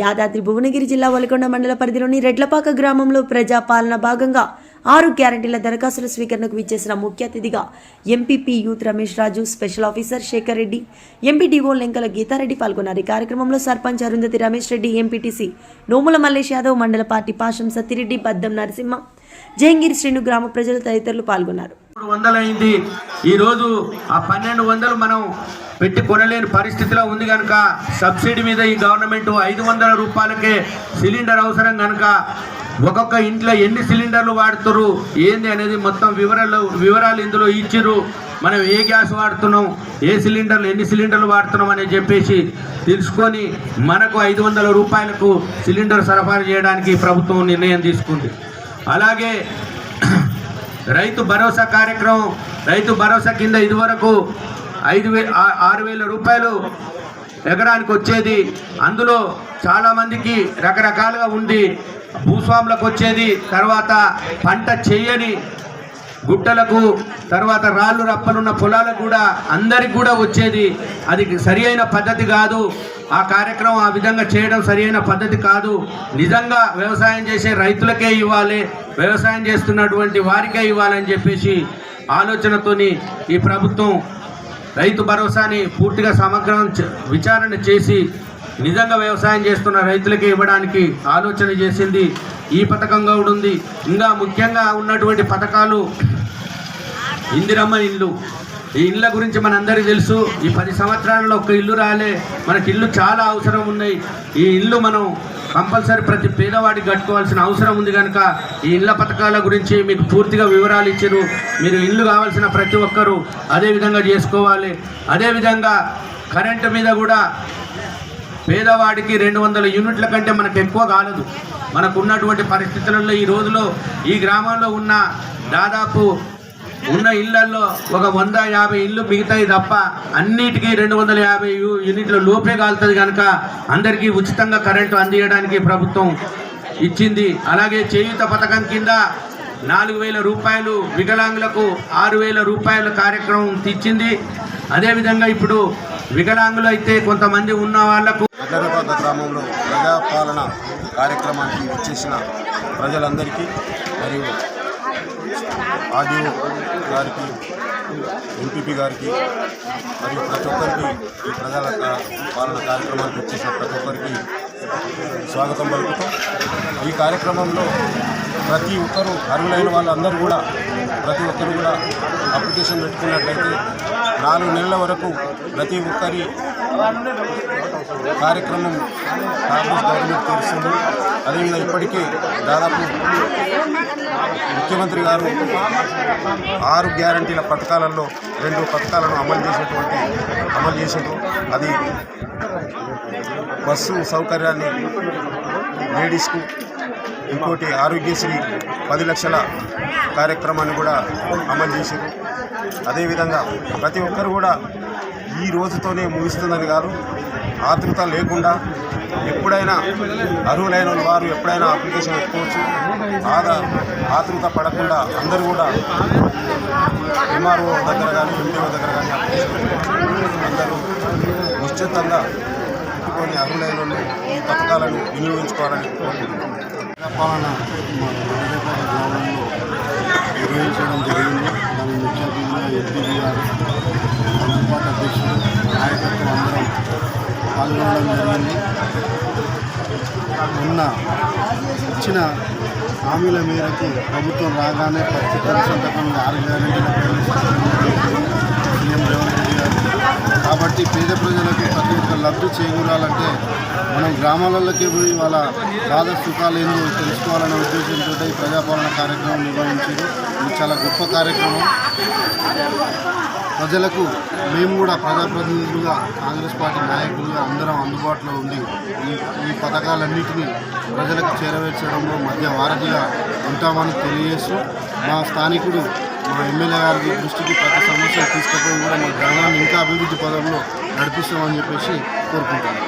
యాదాద్రి భువనగిరి జిల్లా వలకొండ మండల పరిధిలోని రెడ్లపాక గ్రామంలో ప్రజాపాలన భాగంగా ఆరు గ్యారంటీల దరఖాస్తుల స్వీకరణకు విచ్చేసిన ముఖ్య అతిథిగా MPP youth Ramesh Raju special officer Shekar Reddy MPDO Lenkala Geetha Reddy పాల్గొన్నారు. ఈ కార్యక్రమంలో సర్పంచ్ అరుంధతి రమేష్ రెడ్డి ఎంపీటీసీ నోముల మల్లేష్ యాదవ్ మండల పార్టీ పాషం సత్తిరెడ్డి బద్దం నరసింహ జహంగీర్ శ్రీను గ్రామ ప్రజలు తదితరులు పాల్గొన్నారు. మూడు వందలు అయింది ఈరోజు ఆ పన్నెండు వందలు మనం పెట్టి కొనలేని పరిస్థితిలో ఉంది కనుక సబ్సిడీ మీద ఈ గవర్నమెంట్ ఐదు వందల రూపాయలకే సిలిండర్ అవసరం కనుక ఒక్కొక్క ఇంట్లో ఎన్ని సిలిండర్లు వాడుతురు ఏంది అనేది మొత్తం వివరాలు వివరాలు ఇందులో ఇచ్చిర్రు. మనం ఏ గ్యాస్ వాడుతున్నాం ఏ సిలిండర్లు ఎన్ని సిలిండర్లు వాడుతున్నాం అని చెప్పేసి తెలుసుకొని మనకు ఐదు వందల రూపాయలకు సిలిండర్ సరఫరా చేయడానికి ప్రభుత్వం నిర్ణయం తీసుకుంది. అలాగే రైతు భరోసా కార్యక్రమం రైతు భరోసా కింద ఇదివరకు ఐదు వే ఆరు వేల రూపాయలు ఎకరానికి వచ్చేది. అందులో చాలామందికి రకరకాలుగా ఉంది. భూస్వాములకు వచ్చేది. తర్వాత పంట చేయని గుట్టలకు తర్వాత రాళ్ళు రప్పలున్న పొలాలకు కూడా అందరికి కూడా వచ్చేది. అది సరి అయిన పద్ధతి కాదు. ఆ కార్యక్రమం ఆ విధంగా చేయడం సరి అయిన పద్ధతి కాదు. నిజంగా వ్యవసాయం చేసే రైతులకే ఇవ్వాలి. వ్యవసాయం చేస్తున్నటువంటి వారికే ఇవ్వాలని చెప్పేసి ఆలోచనతోని ఈ ప్రభుత్వం రైతు భరోసాని పూర్తిగా సమగ్రం విచారణ చేసి నిజంగా వ్యవసాయం చేస్తున్న రైతులకే ఇవ్వడానికి ఆలోచన చేసింది. ఈ పథకంగా కూడా ఉంది. ఇంకా ముఖ్యంగా ఉన్నటువంటి పథకాలు. ఇందిరమ్మ ఇల్లు. ఈ ఇళ్ళ గురించి మనందరికీ తెలుసు. ఈ పది సంవత్సరాలలో ఒక ఇల్లు రాలే. మనకి ఇల్లు చాలా అవసరం ఉన్నాయి. ఈ ఇల్లు మనం కంపల్సరీ ప్రతి పేదవాడికి కట్టుకోవాల్సిన అవసరం ఉంది కనుక ఈ ఇళ్ళ పథకాల గురించి మీకు పూర్తిగా వివరాలు ఇచ్చారు. మీరు ఇల్లు కావాల్సిన ప్రతి ఒక్కరూ అదే విధంగా చేసుకోవాలి. అదేవిధంగా కరెంటు మీద కూడా పేదవాడికి రెండు వందల యూనిట్ల కంటే మనకు ఎక్కువ కాలదు. మనకున్నటువంటి పరిస్థితులలో ఈ రోజులో ఈ గ్రామంలో ఉన్న దాదాపు ఉన్న ఇళ్ళలో ఒక వంద యాభై ఇల్లు మిగతాయి తప్ప అన్నిటికీ రెండు వందల యాభై యూ- యూనిట్ల లోపే కాలుతుంది కనుక అందరికీ ఉచితంగా కరెంటు అందియడానికి ప్రభుత్వం ఇచ్చింది. అలాగే చేయూత పథకం కింద నాలుగు వేల రూపాయలు వికలాంగులకు ఆరు వేల రూపాయల కార్యక్రమం తెచ్చింది అదేవిధంగా ఇప్పుడు వికలాంగులు అయితే కొంతమంది ఉన్న వాళ్ళకు గ్రామంలో ప్రజాపాలన కార్యక్రమానికి వచ్చేసిన ప్రజలందరికీ మరియు ఆర్డీఓ గారికి ఎంపీపీ గారికి మరియు ప్రతి ఒక్కరికి ఈ ప్రజల పాలన కార్యక్రమానికి వచ్చేసిన ప్రతి ఒక్కరికి స్వాగతం పలుకుతూ ఈ కార్యక్రమంలో ప్రతి ఒక్కరు అర్హులైన వాళ్ళందరూ కూడా ప్రతి ఒక్కరు కూడా అప్లికేషన్ పెట్టుకున్నట్లయితే నాలుగు నెలల వరకు ప్రతి ఒక్కరి కార్యక్రమం కాంగ్రెస్ గవర్నమెంట్ తీరుస్తుంది అదేవిధంగా ఇప్పటికీ దాదాపు ముఖ్యమంత్రి గారు ఆరు గ్యారంటీల పథకాలలో రెండు పథకాలను అమలు చేసినటువంటి అమలు చేసారు అది బస్సు సౌకర్యాన్ని లేడీస్కు ఇంకోటి ఆరోగ్యశ్రీ పది లక్షల కార్యక్రమాన్ని కూడా అమలు చేశారు అదేవిధంగా ప్రతి ఒక్కరు కూడా ఈ రోజుతోనే ముగిస్తుందని కాదు ఆతృత లేకుండా ఎప్పుడైనా అర్హులైన వారు ఎప్పుడైనా అప్లికేషన్ పెట్టుకోవచ్చు. ఆదా ఆతృత పడకుండా అందరూ కూడా ఎంఆర్ఓ దగ్గర కానీ ఎండిఓ దగ్గర కానీ అప్లికేషన్ అందరూ నిశ్చితంగా పెట్టుకొని అర్హులైన ఈ పథకాలను వినియోగించుకోవాలని కోరుకుంటున్నాం. ఉన్న ఇచ్చిన హామీల మేరకు ప్రభుత్వం రాగానే ప్రతి తొలి ఆరు గ్యారెంటీల సీఎం రేవంత్ రెడ్డి గారు. కాబట్టి పేద ప్రజలకు ప్రతి ఒక్క లబ్ధి చేకూరాలంటే మనం గ్రామాలలోకి పోయి వాళ్ళ బాధ సుఖాలు ఏందో తెలుసుకోవాలనే ఉద్దేశంతో ఈ ప్రజాపాలన కార్యక్రమం నిర్వహించారు. ఇది చాలా గొప్ప కార్యక్రమం. ప్రజలకు మేము కూడా ప్రజాప్రతినిధులుగా కాంగ్రెస్ పార్టీ నాయకులుగా అందరం అందుబాటులో ఉండి ఈ ఈ పథకాలన్నింటినీ ప్రజలకు చేరవేర్చడంలో మధ్య వారధిగా ఉంటామని తెలియజేస్తూ మా స్థానికుడు మా ఎమ్మెల్యే గారి దృష్టికి ప్రతి సమస్యలు తీసుకుపోయి కూడా మా గ్రామాన్ని ఇంకా అభివృద్ధి పదంలో నడిపిస్తామని చెప్పేసి కోరుకుంటాను